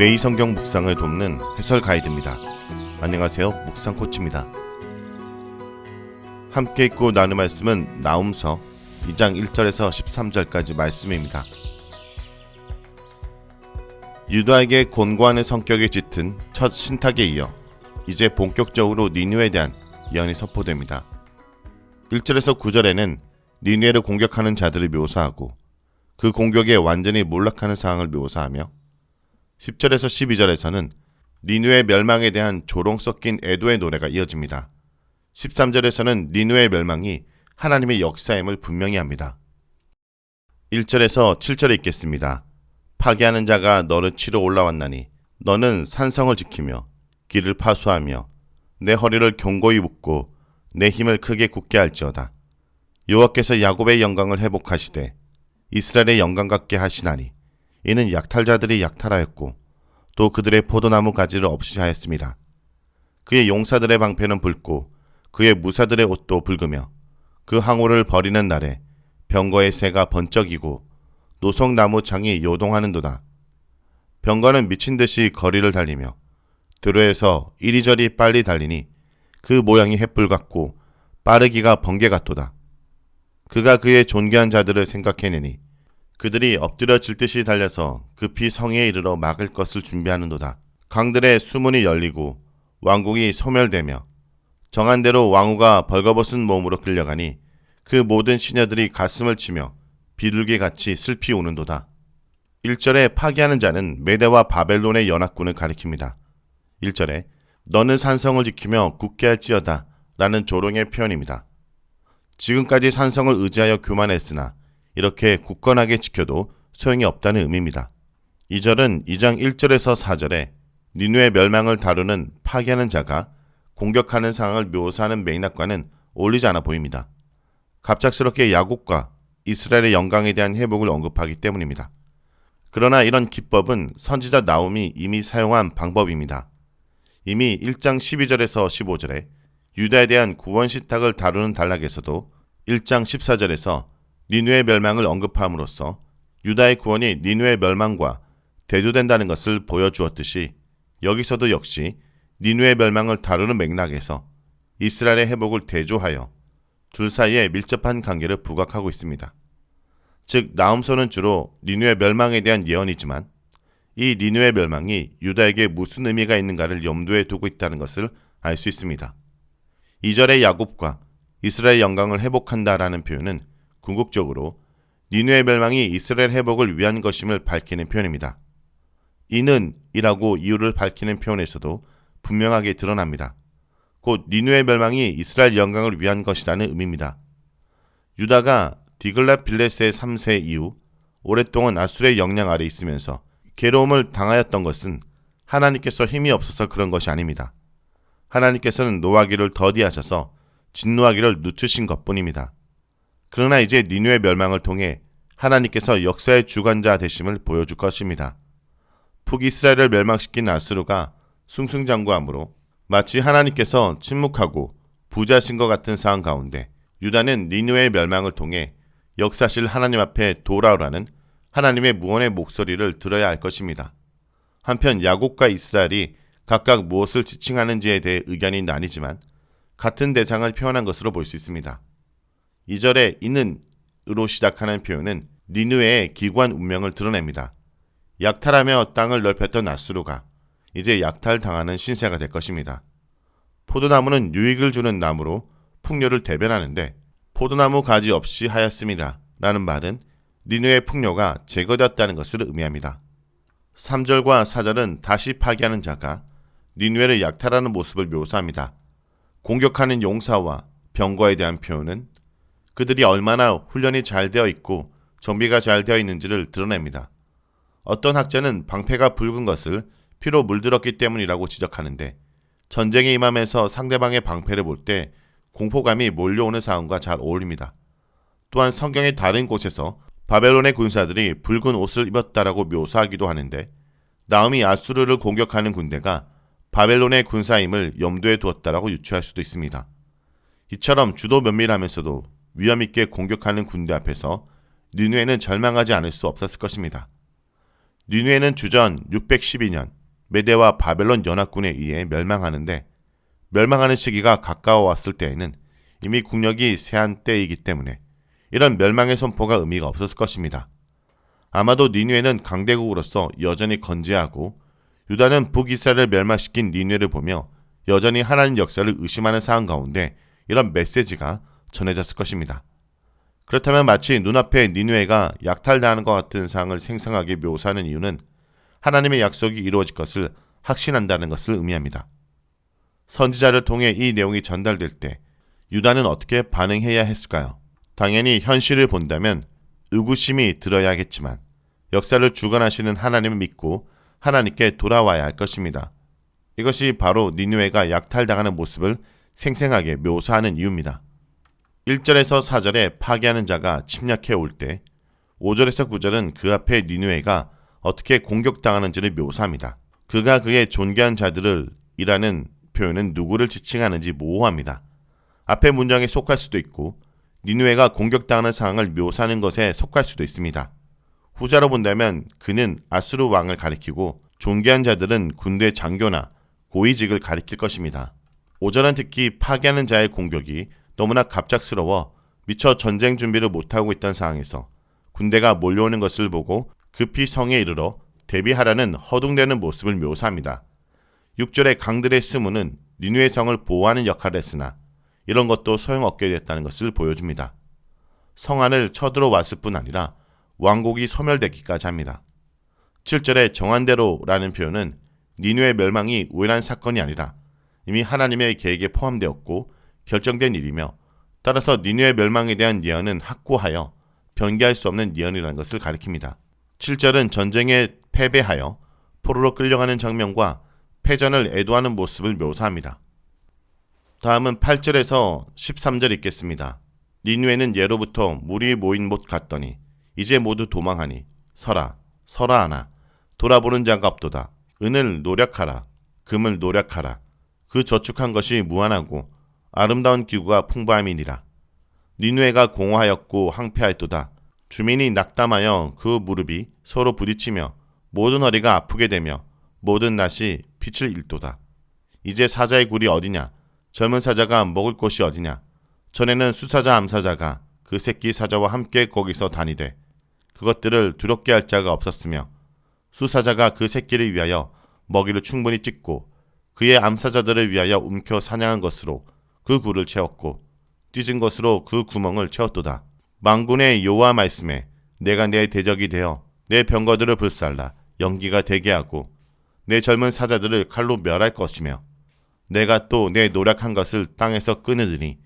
매일 성경 묵상을 돕는 해설 가이드입니다. 안녕하세요. 묵상 코치입니다. 함께 읽고 나눌 말씀은 나움서 2장 1절에서 13절까지 말씀입니다. 유다에게 곤고하는 성격이 짙은 첫 신탁에 이어 이제 본격적으로 니누에 대한 예언이 선포됩니다. 1절에서 9절에는 니누에를 공격하는 자들을 묘사하고 그 공격에 완전히 몰락하는 상황을 묘사하며 10절에서 12절에서는 니누의 멸망에 대한 조롱 섞인 애도의 노래가 이어집니다. 13절에서는 니누의 멸망이 하나님의 역사임을 분명히 합니다. 1절에서 7절에 있겠습니다. 파괴하는 자가 너를 치러 올라왔나니 너는 산성을 지키며 길을 파수하며 내 허리를 견고히 묶고 내 힘을 크게 굳게 할지어다. 여호와께서 야곱의 영광을 회복하시되 이스라엘의 영광 같게 하시나니 이는 약탈자들이 약탈하였고 또 그들의 포도나무 가지를 없이 하였습니다. 그의 용사들의 방패는 붉고 그의 무사들의 옷도 붉으며 그 항우를 버리는 날에 병거의 새가 번쩍이고 노송나무 창이 요동하는도다. 병거는 미친 듯이 거리를 달리며 도로에서 이리저리 빨리 달리니 그 모양이 횃불 같고 빠르기가 번개 같도다. 그가 그의 존귀한 자들을 생각해내니 그들이 엎드려 질 듯이 달려서 급히 성에 이르러 막을 것을 준비하는도다. 강들의 수문이 열리고 왕국이 소멸되며 정한 대로 왕후가 벌거벗은 몸으로 끌려가니 그 모든 시녀들이 가슴을 치며 비둘기 같이 슬피 우는도다. 1절에 파괴하는 자는 메대와 바벨론의 연합군을 가리킵니다. 1절에 너는 산성을 지키며 굳게 할지어다 라는 조롱의 표현입니다. 지금까지 산성을 의지하여 교만했으나 이렇게 굳건하게 지켜도 소용이 없다는 의미입니다. 2절은 2장 1절에서 4절에 니누의 멸망을 다루는 파괴하는 자가 공격하는 상황을 묘사하는 맥락과는 어울리지 않아 보입니다. 갑작스럽게 야곱과 이스라엘의 영광에 대한 회복을 언급하기 때문입니다. 그러나 이런 기법은 선지자 나움이 이미 사용한 방법입니다. 이미 1장 12절에서 15절에 유다에 대한 구원 시탁을 다루는 단락에서도 1장 14절에서 니누의 멸망을 언급함으로써 유다의 구원이 니누의 멸망과 대조된다는 것을 보여주었듯이 여기서도 역시 니누의 멸망을 다루는 맥락에서 이스라엘의 회복을 대조하여 둘 사이에 밀접한 관계를 부각하고 있습니다. 즉 나움서는 주로 니누의 멸망에 대한 예언이지만 이 니누의 멸망이 유다에게 무슨 의미가 있는가를 염두에 두고 있다는 것을 알 수 있습니다. 2절의 야곱과 이스라엘 영광을 회복한다라는 표현은 궁극적으로 니누의 멸망이 이스라엘 회복을 위한 것임을 밝히는 표현입니다. 이는 이라고 이유를 밝히는 표현에서도 분명하게 드러납니다. 곧 니누의 멸망이 이스라엘 영광을 위한 것이라는 의미입니다. 유다가 디글라 빌레스의 3세 이후 오랫동안 아술의 영향 아래 있으면서 괴로움을 당하였던 것은 하나님께서 힘이 없어서 그런 것이 아닙니다. 하나님께서는 노하기를 더디하셔서 진노하기를 늦추신 것뿐입니다. 그러나 이제 니누의 멸망을 통해 하나님께서 역사의 주관자 되심을 보여줄 것입니다. 북이스라엘을 멸망시킨 아수르가 승승장구함으로 마치 하나님께서 침묵하고 부자신 것 같은 상황 가운데 유다는 니누의 멸망을 통해 역사실 하나님 앞에 돌아오라는 하나님의 무언의 목소리를 들어야 할 것입니다. 한편 야곱과 이스라엘이 각각 무엇을 지칭하는지에 대해 의견이 나뉘지만 같은 대상을 표현한 것으로 볼 수 있습니다. 2절에 이는으로 시작하는 표현은 니누의 기관 운명을 드러냅니다. 약탈하며 땅을 넓혔던 아수르가 이제 약탈당하는 신세가 될 것입니다. 포도나무는 유익을 주는 나무로 풍요를 대변하는데 포도나무 가지 없이 하였습니다. 라는 말은 니누의 풍요가 제거되었다는 것을 의미합니다. 3절과 4절은 다시 파괴하는 자가 니누에를 약탈하는 모습을 묘사합니다. 공격하는 용사와 병거에 대한 표현은 그들이 얼마나 훈련이 잘 되어 있고 정비가 잘 되어 있는지를 드러냅니다. 어떤 학자는 방패가 붉은 것을 피로 물들었기 때문이라고 지적하는데 전쟁에 임하면서 상대방의 방패를 볼 때 공포감이 몰려오는 상황과 잘 어울립니다. 또한 성경의 다른 곳에서 바벨론의 군사들이 붉은 옷을 입었다라고 묘사하기도 하는데 나음이 아수르를 공격하는 군대가 바벨론의 군사임을 염두에 두었다라고 유추할 수도 있습니다. 이처럼 주도 면밀하면서도 위험 있게 공격하는 군대 앞에서 니누에는 절망하지 않을 수 없었을 것입니다. 니누에는 주전 612년 메대와 바벨론 연합군에 의해 멸망하는데 멸망하는 시기가 가까워 왔을 때에는 이미 국력이 세한 때이기 때문에 이런 멸망의 선포가 의미가 없었을 것입니다. 아마도 니누에는 강대국으로서 여전히 건재하고 유다는 북이스라엘을 멸망시킨 니누에를 보며 여전히 하나님 역사를 의심하는 상황 가운데 이런 메시지가 전해졌을 것입니다. 그렇다면 마치 눈앞에 니누에가 약탈당하는 것 같은 상황을 생생하게 묘사하는 이유는 하나님의 약속이 이루어질 것을 확신한다는 것을 의미합니다. 선지자를 통해 이 내용이 전달될 때 유다는 어떻게 반응해야 했을까요? 당연히 현실을 본다면 의구심이 들어야겠지만 역사를 주관하시는 하나님을 믿고 하나님께 돌아와야 할 것입니다. 이것이 바로 니누에가 약탈당하는 모습을 생생하게 묘사하는 이유입니다. 1절에서 4절에 파괴하는 자가 침략해 올 때 5절에서 9절은 그 앞에 니누에가 어떻게 공격당하는지를 묘사합니다. 그가 그의 존귀한 자들을 이라는 표현은 누구를 지칭하는지 모호합니다. 앞에 문장에 속할 수도 있고 니누에가 공격당하는 상황을 묘사하는 것에 속할 수도 있습니다. 후자로 본다면 그는 아수르 왕을 가리키고 존귀한 자들은 군대 장교나 고위직을 가리킬 것입니다. 오절은 특히 파괴하는 자의 공격이 너무나 갑작스러워 미처 전쟁 준비를 못하고 있던 상황에서 군대가 몰려오는 것을 보고 급히 성에 이르러 대비하라는 허둥대는 모습을 묘사합니다. 6절의 강들의 수문은 니누의 성을 보호하는 역할을 했으나 이런 것도 소용없게 됐다는 것을 보여줍니다. 성 안을 쳐들어왔을 뿐 아니라 왕국이 소멸되기까지 합니다. 7절의 정한대로라는 표현은 니누의 멸망이 우연한 사건이 아니라 이미 하나님의 계획에 포함되었고 결정된 일이며 따라서 니누의 멸망에 대한 예언은 확고하여 변개할 수 없는 예언이라는 것을 가리킵니다. 7절은 전쟁에 패배하여 포로로 끌려가는 장면과 패전을 애도하는 모습을 묘사합니다. 다음은 8절에서 13절 읽겠습니다. 니누에는 예로부터 물이 모인 곳 같더니 이제 모두 도망하니 서라 서라 하나 돌아보는 자가 없도다 은을 노력하라 금을 노력하라 그 저축한 것이 무한하고 아름다운 기구가 풍부함이니라. 니누에가 공허하였고 황폐하였도다. 주민이 낙담하여 그 무릎이 서로 부딪히며 모든 허리가 아프게 되며 모든 낫이 빛을 잃도다. 이제 사자의 굴이 어디냐? 젊은 사자가 먹을 곳이 어디냐? 전에는 수사자 암사자가 그 새끼 사자와 함께 거기서 다니되 그것들을 두렵게 할 자가 없었으며 수사자가 그 새끼를 위하여 먹이를 충분히 찍고 그의 암사자들을 위하여 움켜 사냥한 것으로 그 굴을 채웠고 찢은 것으로 그 구멍을 채웠도다. 망군의 여호와 말씀에 내가 내 대적이 되어 내 병거들을 불살라 연기가 되게 하고 내 젊은 사자들을 칼로 멸할 것이며 내가 또 내 노력한 것을 땅에서 끊으리니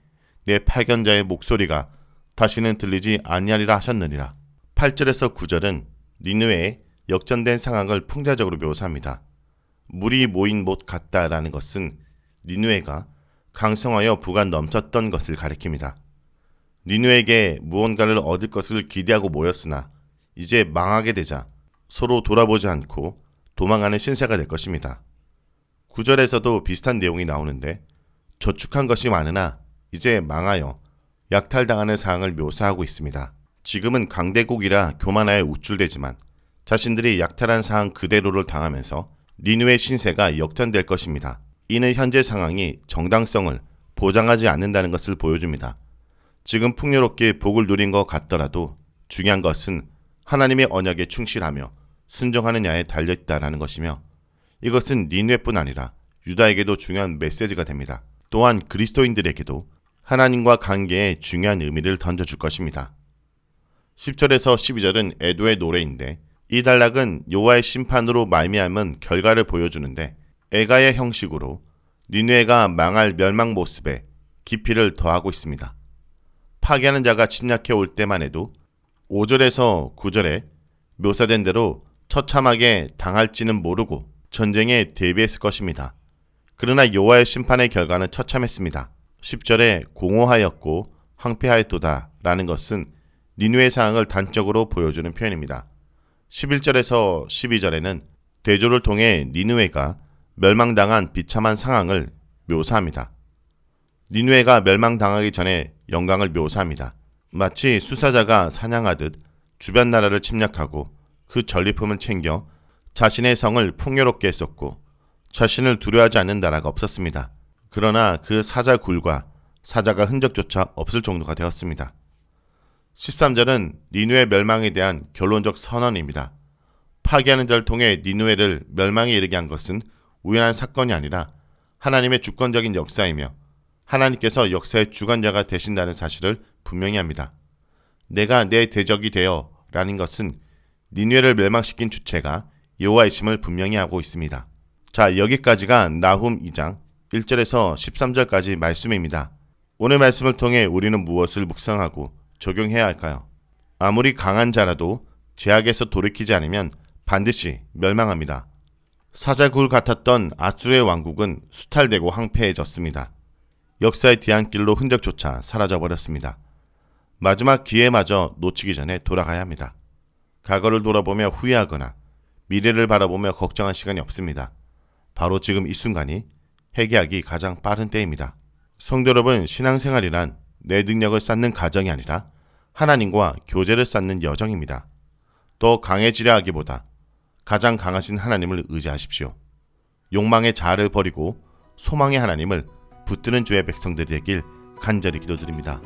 내 파견자의 목소리가 다시는 들리지 아니하리라 하셨느니라. 8절에서 9절은 니느웨의 역전된 상황을 풍자적으로 묘사합니다. 물이 모인 곳 같다라는 것은 니누에가 강성하여 부가 넘쳤던 것을 가리킵니다. 니누에게 무언가를 얻을 것을 기대하고 모였으나 이제 망하게 되자 서로 돌아보지 않고 도망하는 신세가 될 것입니다. 구절에서도 비슷한 내용이 나오는데 저축한 것이 많으나 이제 망하여 약탈당하는 상황을 묘사하고 있습니다. 지금은 강대국이라 교만하여 우쭐대지만 자신들이 약탈한 상황 그대로를 당하면서 니누의 신세가 역전될 것입니다. 이는 현재 상황이 정당성을 보장하지 않는다는 것을 보여줍니다. 지금 풍요롭게 복을 누린 것 같더라도 중요한 것은 하나님의 언약에 충실하며 순종하느냐에 달려있다라는 것이며 이것은 니누에뿐 아니라 유다에게도 중요한 메시지가 됩니다. 또한 그리스도인들에게도 하나님과 관계에 중요한 의미를 던져줄 것입니다. 10절에서 12절은 애도의 노래인데 이 단락은 요하의 심판으로 말미암은 결과를 보여주는데 애가의 형식으로 니누에가 망할 멸망 모습에 깊이를 더하고 있습니다. 파괴하는 자가 침략해 올 때만 해도 5절에서 9절에 묘사된 대로 처참하게 당할지는 모르고 전쟁에 대비했을 것입니다. 그러나 요하의 심판의 결과는 처참했습니다. 10절에 공허하였고 황폐하였도다 라는 것은 니누의 상황을 단적으로 보여주는 표현입니다. 11절에서 12절에는 대조를 통해 니누에가 멸망당한 비참한 상황을 묘사합니다. 니누에가 멸망당하기 전에 영광을 묘사합니다. 마치 수사자가 사냥하듯 주변 나라를 침략하고 그 전리품을 챙겨 자신의 성을 풍요롭게 했었고 자신을 두려워하지 않는 나라가 없었습니다. 그러나 그 사자 굴과 사자가 흔적조차 없을 정도가 되었습니다. 13절은 니누의 멸망에 대한 결론적 선언입니다. 파괴하는 자를 통해 니누에를 멸망에 이르게 한 것은 우연한 사건이 아니라 하나님의 주권적인 역사이며 하나님께서 역사의 주관자가 되신다는 사실을 분명히 합니다. 내가 내 대적이 되어 라는 것은 니누에를 멸망시킨 주체가 여호와이심을 분명히 하고 있습니다. 자, 여기까지가 나훔 2장 1절에서 13절까지 말씀입니다. 오늘 말씀을 통해 우리는 무엇을 묵상하고 적용해야 할까요? 아무리 강한 자라도 제약에서 돌이키지 않으면 반드시 멸망합니다. 사자굴 같았던 아수르의 왕국은 수탈되고 황폐해졌습니다. 역사의 뒤안길로 흔적조차 사라져 버렸습니다. 마지막 기회마저 놓치기 전에 돌아가야 합니다. 과거를 돌아보며 후회하거나 미래를 바라보며 걱정할 시간이 없습니다. 바로 지금 이 순간이 회개하기 가장 빠른 때입니다. 성도 여러분, 신앙생활이란 내 능력을 쌓는 가정이 아니라 하나님과 교제를 쌓는 여정입니다. 더 강해지려 하기보다 가장 강하신 하나님을 의지하십시오. 욕망의 자아를 버리고 소망의 하나님을 붙드는 주의 백성들이 되길 간절히 기도드립니다.